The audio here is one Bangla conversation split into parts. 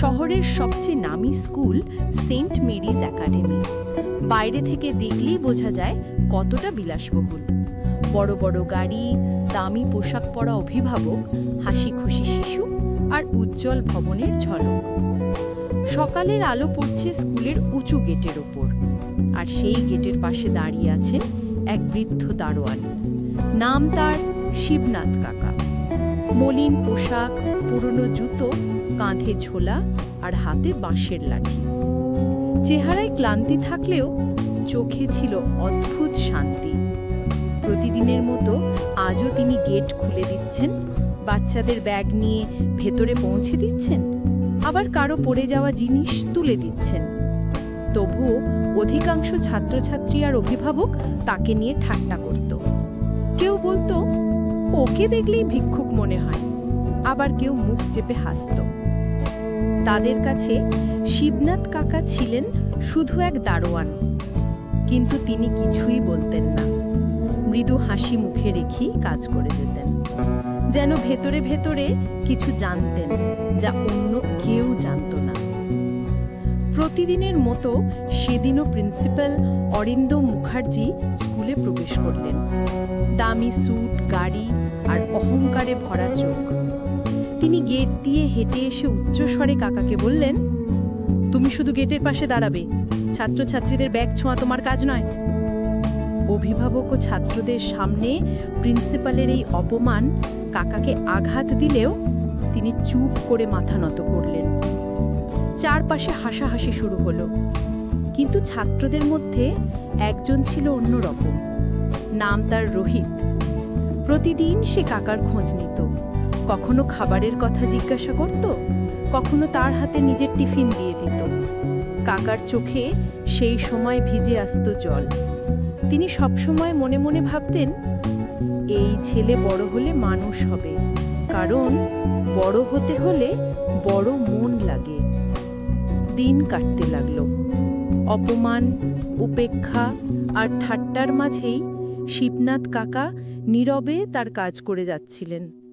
শহরের সবচেয়ে নামী স্কুল সেন্ট মেরিজ একাডেমি। বাইরে থেকে দেখলেই বোঝা যায় কতটা বিলাসবহুল। বড় বড় গাড়ি, দামি পোশাক পরা অভিভাবক হাসি খুশি শিশু আর উজ্জ্বল ভবনের ঝলক। সকালের আলো পড়ছে স্কুলের উঁচু গেটের ওপর আর সেই গেটের পাশে দাঁড়িয়ে আছেন এক বৃদ্ধ দারোয়ান। নাম তার শিবনাথ কাকা। মলিন পোশাক, পুরনো জুতো কাঁধে ঝোলা আর হাতে বাঁশের লাঠি। চেহারায় ক্লান্তি থাকলেও চোখে ছিল অদ্ভুত শান্তি। প্রতিদিনের মতো আজও তিনি গেট খুলে দিচ্ছেন, বাচ্চাদের ব্যাগ নিয়ে ভেতরে পৌঁছে দিচ্ছেন, আবার কারও পড়ে যাওয়া জিনিস তুলে দিচ্ছেন। তবুও অধিকাংশ ছাত্রছাত্রী আর অভিভাবক তাকে নিয়ে ঠাট্টা করত। কেউ বলতো, ওকে দেখলেই ভিক্ষুক মনে হয়। আবার কেউ মুখ চেপে হাসত। তাদের কাছে শিবনাথ কাকা ছিলেন শুধু এক দারোয়ান। কিন্তু তিনি কিছুই বলতেন না। মৃদু হাসি মুখে রেখেই কাজ করে যেতেন। যেন ভেতরে ভেতরে কিছু জানতেন যা অন্য কেউ জানতো না। প্রতিদিনের মতো সেদিনও প্রিন্সিপাল অরিন্দ মুখার্জি স্কুলে প্রবেশ করলেন। দামি স্যুট, গাড়ি আর অহংকারে ভরা চোখ। তিনি গেট দিয়ে হেঁটে এসে উচ্চস্বরে কাকাকে বললেন, তুমি শুধু গেটের পাশে দাঁড়াবে। ছাত্রছাত্রীদের ব্যাগ ছোঁয়া তোমার কাজ নয়। অভিভাবক ও ছাত্রদের সামনে প্রিন্সিপালের এই অপমান কাকাকে আঘাত দিলেও তিনি চুপ করে মাথা নত করলেন। চারপাশে হাসাহাসি শুরু হলো। কিন্তু ছাত্রদের মধ্যে একজন ছিল অন্যরকম। নাম তার রোহিত। প্রতিদিন সে কাকার খোঁজ নিত। কখনো খাবারের কথা জিজ্ঞাসা করত, কখনো তার হাতে নিজের টিফিন দিয়ে দিত। কাকার চোখে সেই সময় ভিজে আসত জল। তিনি সবসময় মনে মনে ভাবতেন, এই ছেলে বড় হলে মানুষ হবে, কারণ বড় হতে হলে বড় মন লাগে। দিন কাটতে লাগল। অপমান, উপেক্ষা আর ঠাট্টার মাঝেই শিবনাথ কাকা নীরবে তার কাজ করে যাচ্ছিলেন।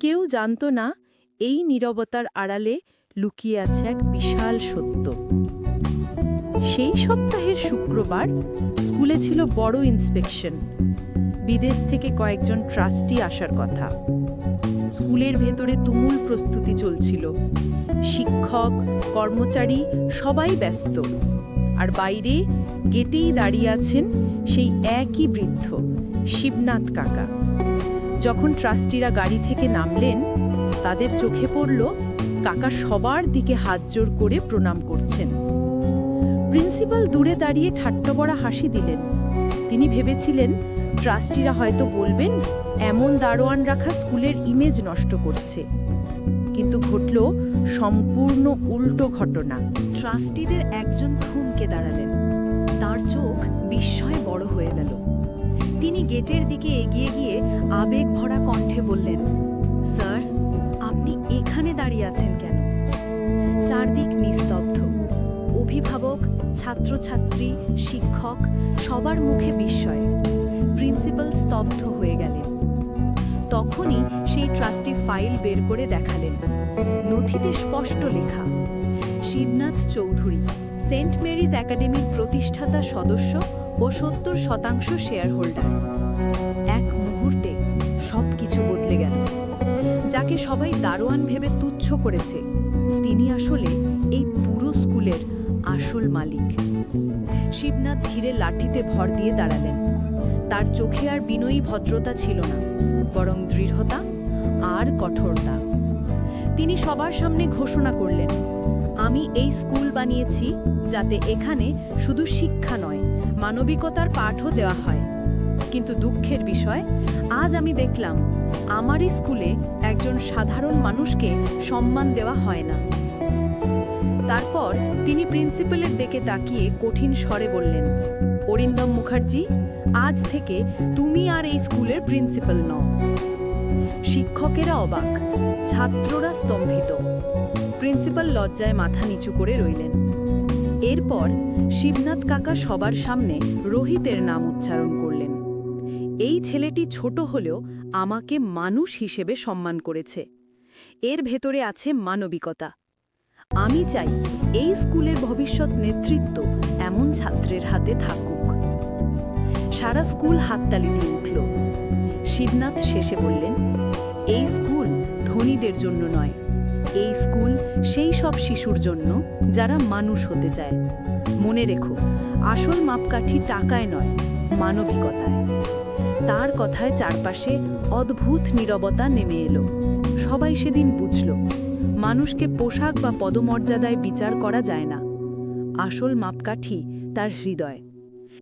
কেউ জানত না এই নীরবতার আড়ালে লুকিয়ে আছে এক বিশাল সত্য। সেই সপ্তাহের শুক্রবার স্কুলে ছিল বড় ইন্সপেকশন। বিদেশ থেকে কয়েকজন ট্রাস্টি আসার কথা। স্কুলের ভেতরে তুমুল প্রস্তুতি চলছিল। শিক্ষক, কর্মচারী সবাই ব্যস্ত। আর বাইরে গেটেই দাঁড়িয়ে আছেন সেই একই বৃদ্ধ, শিবনাথ কাকা। যখন ট্রাস্টিরা গাড়ি থেকে নামলেন, তাদের চোখে পড়ল কাকা সবার দিকে হাত জোর করে প্রণাম করছেন। প্রিন্সিপাল দূরে দাঁড়িয়ে ঠাট্টবড়া হাসি দিলেন। তিনি ভেবেছিলেন, ট্রাস্টিরা হয়তো বলবেন, এমন দারোয়ান রাখা স্কুলের ইমেজ নষ্ট করছে। কিন্তু ঘটল সম্পূর্ণ উল্টো ঘটনা। ট্রাস্টিদের একজন থমকে দাঁড়ালেন। তার চোখ বিস্ময়ে বড় হয়ে গেল। তিনি গেটের দিকে এগিয়ে গিয়ে আবেগ ভরা কণ্ঠে বললেন, স্যার, আপনি এখানে দাঁড়িয়ে আছেন কেন? চারদিক নিস্তব্ধ। অভিভাবক, ছাত্রছাত্রী, শিক্ষক, সবার মুখে বিস্ময়। প্রিন্সিপাল স্তব্ধ হয়ে গেলেন। তখনই সেই ট্রাস্টি ফাইল বের করে দেখালেন। নথিতে স্পষ্ট লেখা শিবনাথ চৌধুরী, সেন্ট মেরিজ একাডেমির প্রতিষ্ঠাতা সদস্য ও সত্তর শতাংশ শেয়ার হোল্ডার এক মুহূর্তে সব কিছু বদলে গেল। যাকে সবাই দারোয়ান ভেবে তুচ্ছ করেছে, তিনি আসলে এই পুরো স্কুলের আসল মালিক। শিবনাথ ধীরে লাঠিতে ভর দিয়ে দাঁড়ালেন। তার চোখে আর বিনয়ী ভদ্রতা ছিল না, বরং দৃঢ়তা আর কঠোরতা। তিনি সবার সামনে ঘোষণা করলেন আমি এই স্কুল বানিয়েছি যাতে এখানে শুধু শিক্ষা নয়, মানবিকতার পাঠও দেওয়া হয়। কিন্তু দুঃখের বিষয়, আজ আমি দেখলাম আমারই স্কুলে একজন সাধারণ মানুষকে সম্মান দেওয়া হয় না। তারপর তিনি প্রিন্সিপালের দিকে তাকিয়ে কঠিন স্বরে বললেন, অরিন্দম মুখার্জি, আজ থেকে তুমি আর এই স্কুলের প্রিন্সিপাল নও। শিক্ষকেরা অবাক, ছাত্ররা স্তম্ভিত। প্রিন্সিপাল লজ্জায় মাথা নিচু করে রইলেন। এরপর শিবনাথ কাকা সবার সামনে রোহিতের নাম উচ্চারণ করলেন। এই ছেলেটি ছোট হলেও আমাকে মানুষ হিসেবে সম্মান করেছে। এর ভেতরে আছে মানবিকতা। আমি চাই এই স্কুলের ভবিষ্যৎ নেতৃত্ব এমন ছাত্রের হাতে থাকুক। সারা স্কুল হাততালি দিয়ে উঠল। শিবনাথ শেষে বললেন, এই স্কুল ধনীদের জন্য নয়। এই স্কুল সেই সব শিশুর জন্য যারা মানুষ হতে চায়। মনে রেখো, আসল মাপকাঠি টাকায় নয়, মানবিকতায়। তার কথায় চারপাশে অদ্ভুত নীরবতা নেমে এলো। সবাই সেদিন বুঝল, মানুষকে পোশাক বা পদমর্যাদায় বিচার করা যায় না। আসল মাপকাঠি তার হৃদয়।